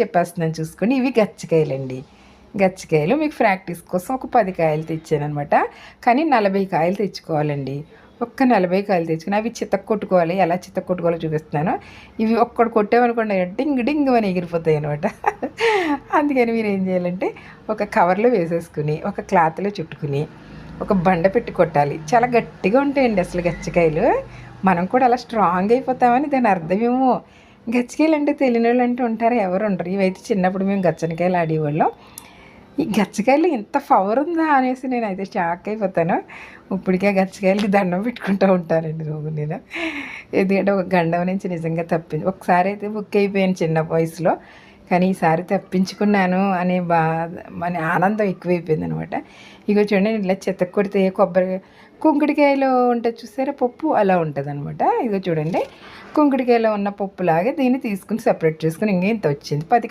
చెప్పేస్తున్నాను చూసుకొని. ఇవి గచ్చకాయలండి. గచ్చకాయలు మీకు ప్రాక్టీస్ కోసం ఒక పది కాయలు తెచ్చాను అనమాట కానీ నలభై కాయలు తెచ్చుకోవాలండి. ఒక్క నలభై కాయలు తెచ్చుకుని అవి చితక్ కొట్టుకోవాలి. ఎలా చితక్ కొట్టుకోవాలో చూపిస్తున్నాను. ఇవి ఒక్కడు కొట్టామనుకోండి డింగ్ డింగ్ అని ఎగిరిపోతాయి అనమాట అందుకని మీరు ఏం చేయాలంటే ఒక కవర్లో వేసేసుకుని ఒక క్లాత్లో చుట్టుకుని ఒక బండ పెట్టి కొట్టాలి. చాలా గట్టిగా ఉంటాయండి అసలు గచ్చకాయలు. మనం కూడా అలా స్ట్రాంగ్ అయిపోతామని దాని అర్థమేమో గచ్చకాయలు అంటే తెలియని వాళ్ళు అంటే ఉంటారు ఎవరు ఉండరు. ఇవైతే చిన్నప్పుడు మేము గచ్చనికాయలు ఆడేవాళ్ళం. ఈ గచ్చకాయలు ఇంత పవర్ ఉందా అనేసి నేను అయితే షాక్ అయిపోతాను. ఇప్పటికే గచ్చకాయలకి దండం పెట్టుకుంటూ ఉంటానండి రోజు నేను ఎందుకంటే ఒక గండం నుంచి నిజంగా తప్పించి ఒకసారి అయితే బుక్ అయిపోయాను చిన్న వయసులో. కానీ ఈసారి తప్పించుకున్నాను అనే బాధ మన ఆనందం ఎక్కువైపోయింది అనమాట ఇగో చూడండి ఇట్లా చెత్త కొడితే కొబ్బరి కుంకుడికాయలో ఉంటుంది చూసారా? పప్పు అలా ఉంటుంది అనమాట ఇగో చూడండి. కుంకుడికాయలో ఉన్న పప్పులాగే దీన్ని తీసుకుని సెపరేట్ చేసుకుని ఇంకా ఇంత వచ్చింది. పది